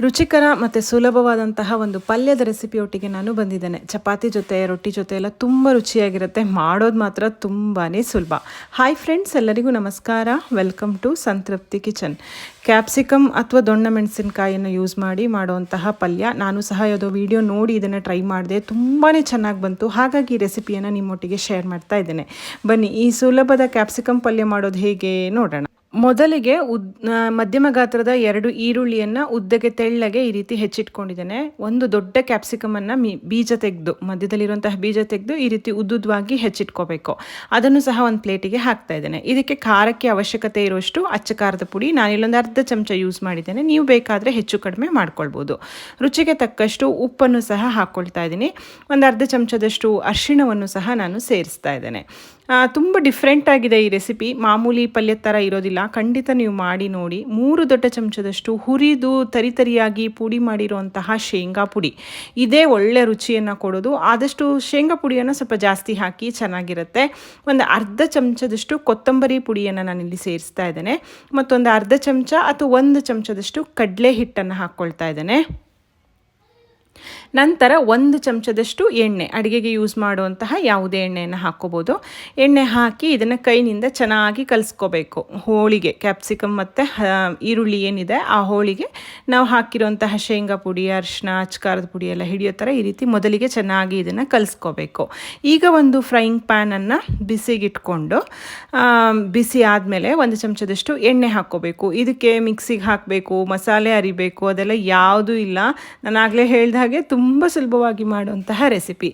ರುಚಿಕರ ಮತ್ತು ಸುಲಭವಾದಂತಹ ಒಂದು ಪಲ್ಯದ ರೆಸಿಪಿಯೊಟ್ಟಿಗೆ ನಾನು ಬಂದಿದ್ದೇನೆ. ಚಪಾತಿ ಜೊತೆ, ರೊಟ್ಟಿ ಜೊತೆ ಎಲ್ಲ ತುಂಬ ರುಚಿಯಾಗಿರುತ್ತೆ. ಮಾಡೋದು ಮಾತ್ರ ತುಂಬಾ ಸುಲಭ. ಹಾಯ್ ಫ್ರೆಂಡ್ಸ್ ಎಲ್ಲರಿಗೂ ನಮಸ್ಕಾರ. Welcome to Santrupti kitchen capsicum ಅಥವಾ ದೊಣ್ಣ ಮೆಣಸಿನಕಾಯಿಯನ್ನು ಯೂಸ್ ಮಾಡಿ ಮಾಡುವಂತಹ ಪಲ್ಯ. ನಾನು ಸಹ ಯಾವುದೋ ವಿಡಿಯೋ ನೋಡಿ ಇದನ್ನು ಟ್ರೈ ಮಾಡಿದೆ. ತುಂಬಾ ಚೆನ್ನಾಗಿ ಬಂತು. ಹಾಗಾಗಿ ಈ ರೆಸಿಪಿಯನ್ನು ನಿಮ್ಮೊಟ್ಟಿಗೆ ಶೇರ್ ಮಾಡ್ತಾ ಇದ್ದೇನೆ. ಬನ್ನಿ, ಈ ಸುಲಭದ ಕ್ಯಾಪ್ಸಿಕಮ್ ಪಲ್ಯ ಮಾಡೋದು ಹೇಗೆ ನೋಡೋಣ. ಮೊದಲಿಗೆ ಉದ್ ಮಧ್ಯಮ ಗಾತ್ರದ ಎರಡು ಈರುಳ್ಳಿಯನ್ನು ಉದ್ದಗೆ ತೆಳ್ಳಗೆ ಈ ರೀತಿ ಹೆಚ್ಚಿಟ್ಕೊಂಡಿದ್ದೇನೆ. ಒಂದು ದೊಡ್ಡ ಕ್ಯಾಪ್ಸಿಕಮನ್ನು ಮಿ, ಬೀಜ ತೆಗೆದು, ಮಧ್ಯದಲ್ಲಿರುವಂತಹ ಬೀಜ ತೆಗೆದು ಈ ರೀತಿ ಉದ್ದುದ್ವಾಗಿ ಹೆಚ್ಚಿಟ್ಕೋಬೇಕು. ಅದನ್ನು ಸಹ ಒಂದು ಪ್ಲೇಟಿಗೆ ಹಾಕ್ತಾ ಇದ್ದೇನೆ. ಇದಕ್ಕೆ ಖಾರಕ್ಕೆ ಅವಶ್ಯಕತೆ ಇರುವಷ್ಟು ಅಚ್ಚ ಖಾರದ ಪುಡಿ ನಾನು ಇಲ್ಲೊಂದು ಅರ್ಧ ಚಮಚ ಯೂಸ್ ಮಾಡಿದ್ದೇನೆ. ನೀವು ಬೇಕಾದರೆ ಹೆಚ್ಚು ಕಡಿಮೆ ಮಾಡ್ಕೊಳ್ಬೋದು. ರುಚಿಗೆ ತಕ್ಕಷ್ಟು ಉಪ್ಪನ್ನು ಸಹ ಹಾಕ್ಕೊಳ್ತಾ ಇದ್ದೀನಿ. ಒಂದು ಅರ್ಧ ಚಮಚದಷ್ಟು ಅರಿಶಿಣವನ್ನು ಸಹ ನಾನು ಸೇರಿಸ್ತಾ ಇದ್ದೇನೆ. ತುಂಬ ಡಿಫ್ರೆಂಟಾಗಿದೆ ಈ ರೆಸಿಪಿ ಮಾಮೂಲಿ ಪಲ್ಯದ ಥರ ಇರೋದಿಲ್ಲ. ಖಂಡಿತ ನೀವು ಮಾಡಿ ನೋಡಿ. ಮೂರು ದೊಡ್ಡ ಚಮಚದಷ್ಟು ಹುರಿದು ತರಿತರಿಯಾಗಿ ಪುಡಿ ಮಾಡಿರುವಂತಹ ಶೇಂಗಾ ಪುಡಿ. ಇದೇ ಒಳ್ಳೆ ರುಚಿಯನ್ನು ಕೊಡೋದು. ಆದಷ್ಟು ಶೇಂಗಾ ಪುಡಿಯನ್ನು ಸ್ವಲ್ಪ ಜಾಸ್ತಿ ಹಾಕಿ ಚೆನ್ನಾಗಿರುತ್ತೆ. ಒಂದು ಅರ್ಧ ಚಮಚದಷ್ಟು ಕೊತ್ತಂಬರಿ ಪುಡಿಯನ್ನು ನಾನಿಲ್ಲಿ ಸೇರಿಸ್ತಾ ಇದ್ದೇನೆ. ಮತ್ತೊಂದು ಅರ್ಧ ಚಮಚ ಅಥವಾ ಒಂದು ಚಮಚದಷ್ಟು ಕಡಲೆ ಹಿಟ್ಟನ್ನು ಹಾಕ್ಕೊಳ್ತಾ ಇದ್ದೇನೆ. ನಂತರ ಒಂದು ಚಮಚದಷ್ಟು ಎಣ್ಣೆ, ಅಡುಗೆಗೆ ಯೂಸ್ ಮಾಡುವಂತಹ ಯಾವುದೇ ಎಣ್ಣೆಯನ್ನು ಹಾಕ್ಕೋಬೋದು. ಎಣ್ಣೆ ಹಾಕಿ ಇದನ್ನು ಕೈನಿಂದ ಚೆನ್ನಾಗಿ ಕಲಿಸ್ಕೋಬೇಕು. ಹೋಳಿಗೆ ಕ್ಯಾಪ್ಸಿಕಮ್ ಮತ್ತು ಈರುಳ್ಳಿ ಏನಿದೆ, ಆ ಹೋಳಿಗೆ ನಾವು ಹಾಕಿರುವಂತಹ ಶೇಂಗಾ ಪುಡಿ ಅರಿಶಿನ ಅಚ್ಕಾರದ ಪುಡಿ ಎಲ್ಲ ಹಿಡಿಯೋ ಥರ ಈ ರೀತಿ ಮೊದಲಿಗೆ ಚೆನ್ನಾಗಿ ಇದನ್ನು ಕಲಿಸ್ಕೋಬೇಕು. ಈಗ ಒಂದು ಫ್ರೈಯಿಂಗ್ ಪ್ಯಾನನ್ನು ಬಿಸಿಗಿಟ್ಕೊಂಡು ಬಿಸಿ ಆದಮೇಲೆ ಒಂದು ಚಮಚದಷ್ಟು ಎಣ್ಣೆ ಹಾಕ್ಕೋಬೇಕು. ಇದಕ್ಕೆ ಮಿಕ್ಸಿಗೆ ಹಾಕಬೇಕು, ಮಸಾಲೆ ಅರಿಬೇಕು, ಅದೆಲ್ಲ ಯಾವುದೂ ಇಲ್ಲ. ನಾನು ಆಗಲೇ ಹೇಳಿದ ಹಾಗೆ ತುಂಬ ಸುಲಭವಾಗಿ ಮಾಡುವಂತಹ ರೆಸಿಪಿ.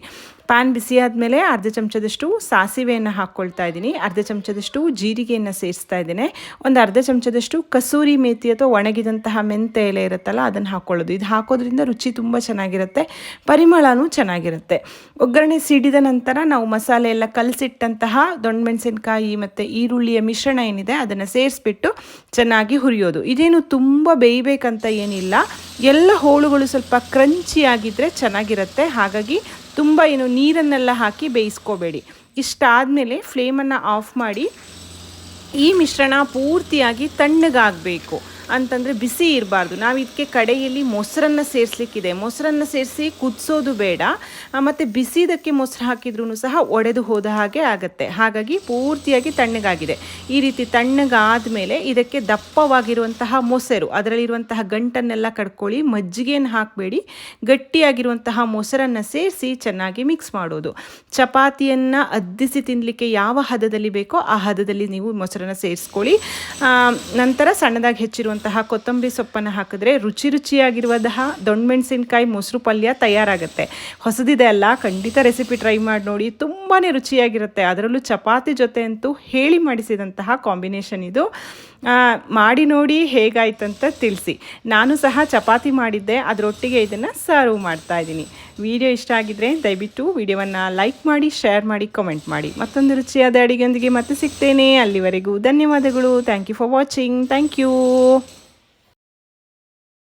ಪ್ಯಾನ್ ಬಿಸಿ ಆದಮೇಲೆ ಅರ್ಧ ಚಮಚದಷ್ಟು ಸಾಸಿವೆಯನ್ನು ಹಾಕ್ಕೊಳ್ತಾ ಇದ್ದೀನಿ. ಅರ್ಧ ಚಮಚದಷ್ಟು ಜೀರಿಗೆಯನ್ನು ಸೇರಿಸ್ತಾ ಇದ್ದೇನೆ. ಒಂದು ಅರ್ಧ ಚಮಚದಷ್ಟು ಕಸೂರಿ ಮೇತಿ ಅಥವಾ ಒಣಗಿದಂತಹ ಮೆಂತೆ ಎಲೆ ಇರುತ್ತಲ್ಲ, ಅದನ್ನು ಹಾಕ್ಕೊಳ್ಳೋದು ಇದು ಹಾಕೋದ್ರಿಂದ ರುಚಿ ತುಂಬ ಚೆನ್ನಾಗಿರುತ್ತೆ, ಪರಿಮಳನೂ ಚೆನ್ನಾಗಿರುತ್ತೆ. ಒಗ್ಗರಣೆ ಸಿಡಿದ ನಂತರ ನಾವು ಮಸಾಲೆ ಎಲ್ಲ ಕಲಸಿಟ್ಟಂತಹ ದೊಣ್ಣಮೆಣಸಿನಕಾಯಿ ಮತ್ತು ಈರುಳ್ಳಿಯ ಮಿಶ್ರಣ ಏನಿದೆ, ಅದನ್ನು ಸೇರಿಸ್ಬಿಟ್ಟು ಚೆನ್ನಾಗಿ ಹುರಿಯೋದು. ಇದೇನು ತುಂಬ ಬೇಯಬೇಕಂತ ಏನಿಲ್ಲ. ಎಲ್ಲ ಹೋಳುಗಳು ಸ್ವಲ್ಪ ಕ್ರಂಚಿಯಾಗಿದ್ದರೆ ಚೆನ್ನಾಗಿರುತ್ತೆ. ಹಾಗಾಗಿ ತುಂಬ ಏನು ನೀರನ್ನೆಲ್ಲ ಹಾಕಿ ಬೇಯಿಸ್ಕೋಬೇಡಿ. ಇಷ್ಟಾದಮೇಲೆ ಫ್ಲೇಮನ್ನು ಆಫ್ ಮಾಡಿ ಈ ಮಿಶ್ರಣ ಪೂರ್ತಿಯಾಗಿ ತಣ್ಣಗಾಗಬೇಕು. ಅಂತಂದರೆ ಬಿಸಿ ಇರಬಾರ್ದು. ನಾವು ಇದಕ್ಕೆ ಕಡೆಯಲ್ಲಿ ಮೊಸರನ್ನು ಸೇರಿಸ್ಲಿಕ್ಕಿದೆ. ಮೊಸರನ್ನು ಸೇರಿಸಿ ಕುದಿಸೋದು ಬೇಡ. ಮತ್ತು ಬಿಸಿದಕ್ಕೆ ಮೊಸರು ಹಾಕಿದ್ರೂ ಸಹ ಒಡೆದು ಹೋದ ಹಾಗೆ ಆಗುತ್ತೆ. ಹಾಗಾಗಿ ಪೂರ್ತಿಯಾಗಿ ತಣ್ಣಗಾಗಿದೆ. ಈ ರೀತಿ ತಣ್ಣಗಾದ ಮೇಲೆ ಇದಕ್ಕೆ ದಪ್ಪವಾಗಿರುವಂತಹ ಮೊಸರು, ಅದರಲ್ಲಿರುವಂತಹ ಗಂಟನ್ನೆಲ್ಲ ಕಡ್ಕೊಳ್ಳಿ ಮಜ್ಜಿಗೆಯನ್ನು ಹಾಕಬೇಡಿ. ಗಟ್ಟಿಯಾಗಿರುವಂತಹ ಮೊಸರನ್ನು ಸೇರಿಸಿ ಚೆನ್ನಾಗಿ ಮಿಕ್ಸ್ ಮಾಡೋದು. ಚಪಾತಿಯನ್ನು ಅದ್ದಿಸಿ ತಿನ್ನಲಿಕ್ಕೆ ಯಾವ ಹದದಲ್ಲಿ ಬೇಕೋ ಆ ಹದದಲ್ಲಿ ನೀವು ಮೊಸರನ್ನು ಸೇರಿಸ್ಕೊಳ್ಳಿ. ನಂತರ ಸಣ್ಣದಾಗಿ ಹೆಚ್ಚಿರುವಂತಹ ಕೊತ್ತಂಬರಿ ಸೊಪ್ಪನ್ನು ಹಾಕಿದ್ರೆ ರುಚಿ ರುಚಿಯಾಗಿರುವಂತಹ ದೊಣ್ಣಮೆಣಸಿನ್ಕಾಯಿ ಮೊಸರು ಪಲ್ಯ ತಯಾರಾಗುತ್ತೆ. ಹೊಸದಿದೆ ಅಲ್ಲ, ಖಂಡಿತ ರೆಸಿಪಿ ಟ್ರೈ ಮಾಡಿ ನೋಡಿ. ತುಂಬಾ ರುಚಿಯಾಗಿರುತ್ತೆ. ಅದರಲ್ಲೂ ಚಪಾತಿ ಜೊತೆ ಅಂತೂ ಹೇಳಿ ಮಾಡಿಸಿದಂತಹ ಕಾಂಬಿನೇಷನ್ ಇದು. ಮಾಡಿ ನೋಡಿ ಹೇಗಾಯ್ತಂತ ತಿಳಿಸಿ. ನಾನು ಸಹ ಚಪಾತಿ ಮಾಡಿದ್ದೆ. ಅದರೊಟ್ಟಿಗೆ ಇದನ್ನು ಸರ್ವ್ ಮಾಡ್ತಾ ಇದ್ದೀನಿ. ವಿಡಿಯೋ ಇಷ್ಟ ಆಗಿದ್ರೆ ದಯವಿಟ್ಟು ವಿಡಿಯೋವನ್ನು ಲೈಕ್ ಮಾಡಿ ಶೇರ್ ಮಾಡಿ ಕಮೆಂಟ್ ಮಾಡಿ. ಮತ್ತೊಂದು ರುಚಿಯಾದ ಅಡಿಗೆಯೊಂದಿಗೆ ಮತ್ತೆ ಸಿಗ್ತೇನೆ. ಅಲ್ಲಿವರೆಗೂ ಧನ್ಯವಾದಗಳು. Thank you for watching thank you